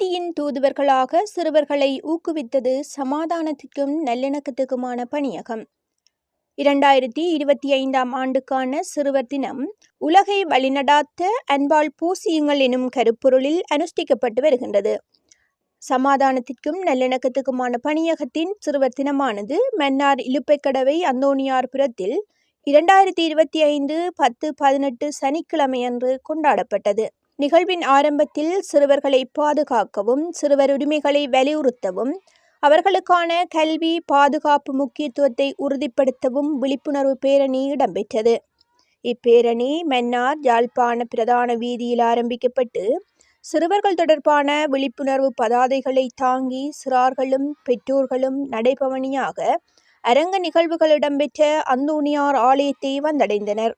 நீதியின் தூதுவர்களாக சிறுவர்களை ஊக்குவித்தது சமாதானத்திற்கும் நல்லிணக்கத்துக்குமான பணியகம். இரண்டாயிரத்தி இருபத்தி ஐந்தாம் ஆண்டுக்கான சிறுவர் தினம் உலகை வழிநடாத்த அன்பால் பூசியுங்கள் எனும் கருப்பொருளில் அனுஷ்டிக்கப்பட்டு வருகின்றது. சமாதானத்திற்கும் நல்லிணக்கத்துக்குமான பணியகத்தின் சிறுவர் தினமானது மன்னார் இலுப்பைக்கடவை அந்தோணியார்புரத்தில் இரண்டாயிரத்தி இருபத்தி ஐந்து பத்து பதினெட்டு சனிக்கிழமையன்று கொண்டாடப்பட்டது. நிகழ்வின் ஆரம்பத்தில் சிறுவர்களை பாதுகாக்கவும் சிறுவர் உரிமைகளை வலியுறுத்தவும் அவர்களுக்கான கல்வி பாதுகாப்பு முக்கியத்துவத்தை உறுதிப்படுத்தவும் விழிப்புணர்வு பேரணி இடம்பெற்றது. இப்பேரணி மன்னார் யாழ்ப்பாண பிரதான வீதியில் ஆரம்பிக்கப்பட்டு சிறுவர்கள் தொடர்பான விழிப்புணர்வு பதாதைகளை தாங்கி சிறார்களும் பெற்றோர்களும் நடைபவனியாக அரங்க நிகழ்வுகள் இடம்பெற்ற அந்தோணியார் ஆலயத்தை வந்தடைந்தனர்.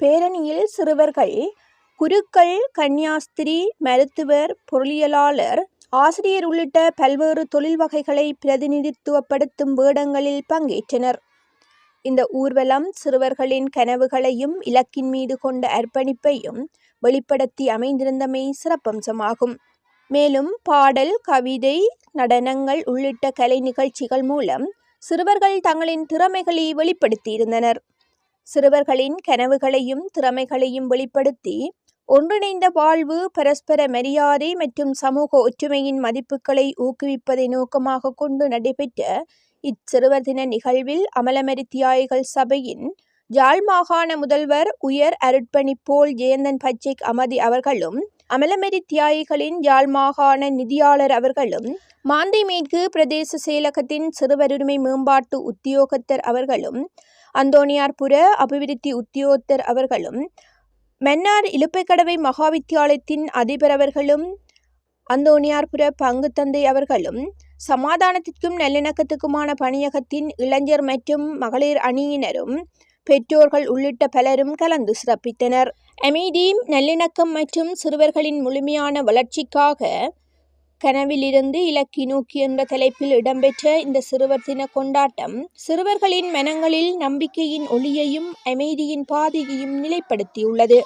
பேரணியில் சிறுவர்கள் குருக்கள் கன்னியாஸ்திரி மருத்துவர் பொருளியலாளர் ஆசிரியர் உள்ளிட்ட பல்வேறு தொழில் வகைகளை பிரதிநிதித்துவப்படுத்தும் வேடங்களில் பங்கேற்றனர். இந்த ஊர்வலம் சிறுவர்களின் கனவுகளையும் இலக்கின் மீது கொண்ட அர்ப்பணிப்பையும் வெளிப்படுத்தி அமைந்திருந்தமை சிறப்பம்சமாகும். மேலும் பாடல் கவிதை நடனங்கள் உள்ளிட்ட கலை நிகழ்ச்சிகள் மூலம் சிறுவர்கள் தங்களின் திறமைகளை வெளிப்படுத்தியிருந்தனர். சிறுவர்களின் கனவுகளையும் திறமைகளையும் வெளிப்படுத்தி ஒன்றிணைந்த வாழ்வு பரஸ்பர மரியாதை மற்றும் சமூக ஒற்றுமையின் மதிப்புகளை ஊக்குவிப்பதை நோக்கமாக கொண்டு நடைபெற்ற இச்சிறுவர் தின நிகழ்வில் அமலமரித்தியாய்கள் சபையின் ஜாழ் மாகாண முதல்வர் உயர் அருட்பணி போல் ஜெயந்தன் பச்சைக் அமதி அவர்களும் அமலமரி தியாயிகளின் யாழ் மாகாண நிதியாளர் அவர்களும் மாந்தை மேற்கு பிரதேச செயலகத்தின் சிறுவருரிமை மேம்பாட்டு உத்தியோகத்தர் அவர்களும் அந்தோணியார்புர அபிவிருத்தி உத்தியோகத்தர் அவர்களும் மன்னார் இலுப்பைக்கடவை மகாவித்தியாலயத்தின் அதிபர் அவர்களும் பங்கு தந்தை அவர்களும் சமாதானத்திற்கும் நல்லிணக்கத்துக்குமான பணியகத்தின் இளைஞர் மற்றும் மகளிர் அணியினரும் பெற்றோர்கள் உள்ளிட்ட பலரும் கலந்து சிறப்பித்தனர். அமைதி நல்லிணக்கம் மற்றும் சிறுவர்களின் முழுமையான வளர்ச்சிக்காக கனவிலிருந்து இலக்கி நோக்கி என்ற தலைப்பில் இடம்பெற்ற இந்த சிறுவர் தின கொண்டாட்டம் சிறுவர்களின் மனங்களில் நம்பிக்கையின் ஒளியையும் அமைதியின் பாதையையும் நிலைப்படுத்தியுள்ளது.